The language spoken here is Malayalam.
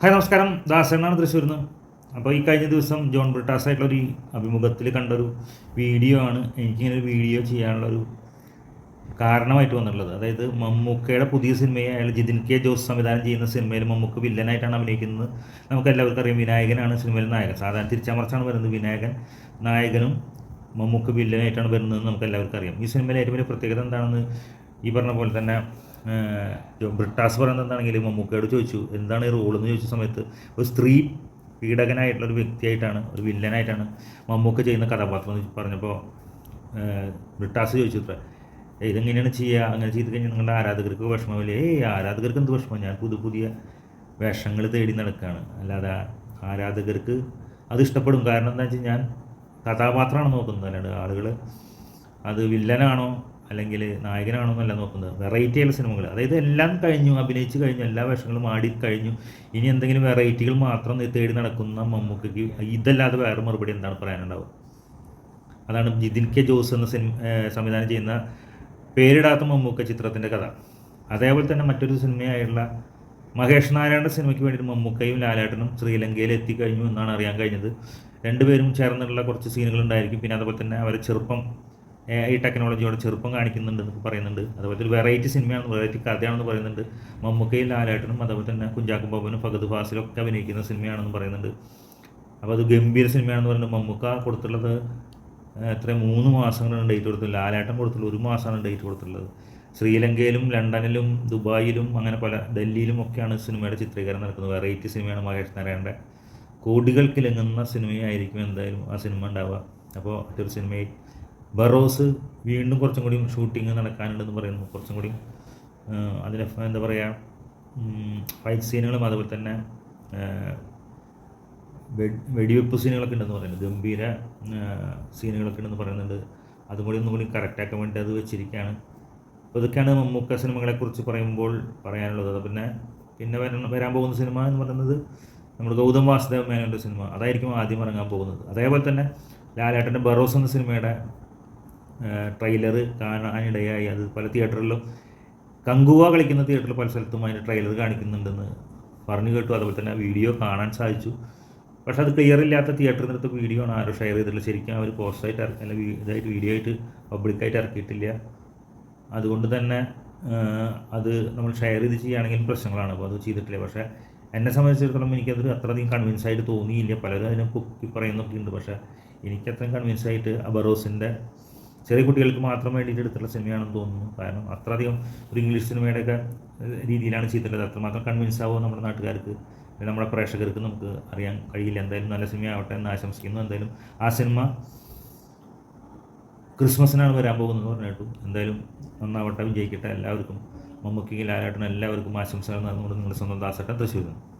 ഹായ് നമസ്കാരം. ദാസനാണ് തൃശ്ശൂരിൽ നിന്ന് അപ്പോൾ ഈ കഴിഞ്ഞ ദിവസം ജോൺ ബ്രിട്ടാസ് ആയിട്ടുള്ള ഒരു അഭിമുഖത്തിൽ കണ്ടൊരു വീഡിയോ ആണ് എനിക്കിങ്ങനെ ഒരു വീഡിയോ ചെയ്യാനുള്ളൊരു കാരണമായിട്ട് വന്നിട്ടുള്ളത്. അതായത് മമ്മൂക്കയുടെ പുതിയ സിനിമയെ അയാൾ ജിതിൻ കെ ജോസ് സംവിധാനം ചെയ്യുന്ന സിനിമയിൽ മമ്മൂക്ക വില്ലനായിട്ടാണ് അഭിനയിക്കുന്നത്. നമുക്ക് എല്ലാവർക്കും അറിയാം വിനായകനാണ് സിനിമയിൽ നായകൻ. സാധാരണ തിരിച്ചമർച്ചാണ് വരുന്നത് വിനായകൻ. നായകനും മമ്മൂക്ക വില്ലനായിട്ടാണ് വരുന്നതെന്ന് നമുക്ക് എല്ലാവർക്കും അറിയാം. ഈ സിനിമയിലെ ഏറ്റവും വലിയ പ്രത്യേകത എന്താണെന്ന് ഈ പറഞ്ഞ പോലെ തന്നെ ബ്രിട്ടാസ് പറയുന്നത് എന്താണെങ്കിൽ മമ്മൂക്കയോട് ചോദിച്ചു എന്താണ് ഈ റോൾ എന്ന് ചോദിച്ച സമയത്ത് ഒരു സ്ത്രീ പീഡകനായിട്ടുള്ള ഒരു വ്യക്തിയായിട്ടാണ് ഒരു വില്ലനായിട്ടാണ് മമ്മൂക്ക ചെയ്യുന്ന കഥാപാത്രം എന്ന് പറഞ്ഞപ്പോൾ ബ്രിട്ടാസ് ചോദിച്ചു ഇത്ര. "ഏയ് ഇതെങ്ങനെയാണ് ചെയ്യുക അങ്ങനെ ചെയ്ത് കഴിഞ്ഞാൽ നിങ്ങളുടെ ആരാധകർക്ക് വിഷമമില്ല? ഏയ് ആരാധകർക്ക് എന്ത് വിഷമം? ഞാൻ പുതിയ പുതിയ വേഷങ്ങൾ തേടി നടക്കുകയാണ്. അല്ലാതെ ആരാധകർക്ക് അത് ഇഷ്ടപ്പെടും. കാരണം എന്താ വെച്ചാൽ ഞാൻ കഥാപാത്രമാണ് നോക്കുന്നത്. അല്ലാണ്ട് ആളുകൾ അത് വില്ലനാണോ അല്ലെങ്കിൽ നായകനാണോ എന്നല്ല നോക്കുന്നത്. വെറൈറ്റി ആയുള്ള സിനിമകൾ. അതായത് എല്ലാം കഴിഞ്ഞു അഭിനയിച്ച് കഴിഞ്ഞു എല്ലാ വേഷങ്ങളും ആടി കഴിഞ്ഞു. ഇനി എന്തെങ്കിലും വെറൈറ്റികൾ മാത്രം തേടി നടക്കുന്ന മമ്മൂക്കയ്ക്ക് ഇതല്ലാതെ വേറെ മറുപടി എന്താണ് പറയാനുണ്ടാവുക? അതാണ് ജിതിൻ കെ ജോസ് എന്ന സിനിമ സംവിധാനം ചെയ്യുന്ന പേരിടാത്ത മമ്മൂക്ക ചിത്രത്തിന്റെ കഥ. അതേപോലെ തന്നെ മറ്റൊരു സിനിമയായുള്ള മഹേഷ് നാരായണ സിനിമയ്ക്ക് വേണ്ടിയിട്ട് മമ്മൂക്കയും ലാലേട്ടനും ശ്രീലങ്കയിൽ എത്തിക്കഴിഞ്ഞു എന്നാണ് അറിയാൻ കഴിഞ്ഞത്. രണ്ടുപേരും ചേർന്നിട്ടുള്ള കുറച്ച് സീനുകൾ ഉണ്ടായിരിക്കും. പിന്നെ അതുപോലെ തന്നെ അവരെ ചെറുപ്പം എ ടെക്നോളജിയോട് ചെറുപ്പം കാണിക്കുന്നുണ്ട് എന്നൊക്കെ പറയുന്നുണ്ട്. അതുപോലെ ഒരു വെറൈറ്റി സിനിമയാണ് വെറൈറ്റി കഥയാണെന്ന് പറയുന്നുണ്ട്. മമ്മൂക്കയും ലാലേട്ടനും അതുപോലെ തന്നെ കുഞ്ചാക്കും ബോബനും ഫഗദ് ഫാസിലും ഒക്കെ അഭിനയിക്കുന്ന സിനിമയാണെന്ന് പറയുന്നുണ്ട്. അപ്പോൾ അത് ഗംഭീര സിനിമയാണെന്ന് പറയുന്നത് മമ്മൂക്ക കൊടുത്തുള്ളത് എത്ര മൂന്ന് മാസങ്ങളാണ് ഡേറ്റ് കൊടുത്തത് ലാലേട്ടൻ കൊടുത്തുള്ളത് ഒരു മാസമാണ് ഡേറ്റ് കൊടുത്തുള്ളത് ശ്രീലങ്കയിലും ലണ്ടനിലും ദുബായിലും അങ്ങനെ പല ഡൽഹിയിലും ഒക്കെയാണ് സിനിമയുടെ ചിത്രീകരണം നടക്കുന്നത്. വെറൈറ്റി സിനിമയാണ് മഹേഷ് നാരായണന്റെ. കോടികൾക്ക് ലങ്ങുന്ന സിനിമയായിരിക്കും എന്തായാലും ആ സിനിമ ഉണ്ടാവുക. അപ്പോൾ മറ്റൊരു സിനിമയിൽ ബറോസ് വീണ്ടും കുറച്ചും കൂടി ഷൂട്ടിങ് നടക്കാനുണ്ടെന്ന് പറയുന്നു. കുറച്ചും കൂടി അതിന് എന്താ പറയുക ഫൈറ്റ് സീനുകളും അതുപോലെ തന്നെ വെടിവെപ്പ് സീനുകളൊക്കെ ഉണ്ടെന്ന് പറയുന്നത് ഗംഭീര സീനുകളൊക്കെ ഉണ്ടെന്ന് പറയുന്നുണ്ട്. അതും കൂടി ഒന്നും കൂടി കറക്റ്റാക്കാൻ വേണ്ടി അത് വെച്ചിരിക്കുകയാണ്. അപ്പോൾ ഇതൊക്കെയാണ് മമ്മൂക്ക സിനിമകളെക്കുറിച്ച് പറയുമ്പോൾ പറയാനുള്ളത്. പിന്നെ പിന്നെ വരണം വരാൻ പോകുന്ന സിനിമ എന്ന് പറയുന്നത് നമ്മൾ ഗൗതം വാസുദേവ മേനോന്റെ സിനിമ. അതായിരിക്കും ആദ്യം ഇറങ്ങാൻ പോകുന്നത്. അതേപോലെ തന്നെ ലാലേട്ടന്റെ ബറോസ് എന്ന സിനിമയുടെ ട്രെയിലർ കാണാനിടയായി അത് പല തിയേറ്ററിലും കങ്കുവ കളിക്കുന്ന തിയേറ്ററിൽ പല സ്ഥലത്തും അതിന്റെ ട്രെയിലർ കാണിക്കുന്നുണ്ടെന്ന് പറഞ്ഞു കേട്ടു. അതുപോലെ തന്നെ വീഡിയോ കാണാൻ സാധിച്ചു. പക്ഷെ അത് ക്ലിയർ ഇല്ലാത്ത തിയേറ്ററിൽ നിന്നെടുത്ത വീഡിയോ ആണ് ആരും ഷെയർ ചെയ്തിട്ടില്ല ശരിക്കും അവർ പോസ്റ്റായിട്ട് ഇറക്കി അല്ല ഇതായിട്ട് വീഡിയോ ആയിട്ട് പബ്ലിക്കായിട്ട് ഇറക്കിയിട്ടില്ല. അതുകൊണ്ട് തന്നെ അത് നമ്മൾ ഷെയർ ചെയ്ത് ചെയ്യുകയാണെങ്കിൽ പ്രശ്നങ്ങളാണ്. അപ്പോൾ അത് ചെയ്തിട്ടില്ല. പക്ഷേ എന്നെ സംബന്ധിച്ചിടത്തോളം എനിക്കത് അത്രയധികം കൺവിൻസ് ആയിട്ട് തോന്നിയില്ല. പലരും അതിനെ പൊക്കി പറയുന്നൊക്കെ ഉണ്ട് പക്ഷേ എനിക്കത്രയും കൺവിൻസ് ആയിട്ട് അബറോസിന്റെ ചെറിയ കുട്ടികൾക്ക് മാത്രം വേണ്ടിയിട്ട് സിനിമയാണെന്ന് തോന്നുന്നു. കാരണം അത്രയധികം ഒരു ഇംഗ്ലീഷ് സിനിമയുടെയൊക്കെ രീതിയിലാണ് ചെയ്തിട്ടുള്ളത്. അത്രമാത്രം കൺവിൻസ് ആവുമോ നമ്മുടെ നാട്ടുകാർക്ക്? നമ്മുടെ പ്രേക്ഷകർക്ക് നമുക്ക് അറിയാൻ കഴിയില്ല. എന്തായാലും നല്ല സിനിമ സിനിമയാവട്ടെ എന്ന് ആശംസിക്കുന്നു. എന്തായാലും ആ സിനിമ ക്രിസ്മസിനാണ് വരാൻ പോകുന്നത് കേട്ടു എന്തായാലും നന്നാവട്ടെ. വിജയിക്കട്ടെ. എല്ലാവർക്കും മമ്മൂക്കി ലാലാട്ടനും എല്ലാവർക്കും ആശംസകൾ നേർന്നുകൊണ്ട് നിങ്ങളുടെ സ്വന്തം ദാസട്ടൻ തൃശ്ശൂരിൽ നിന്ന്.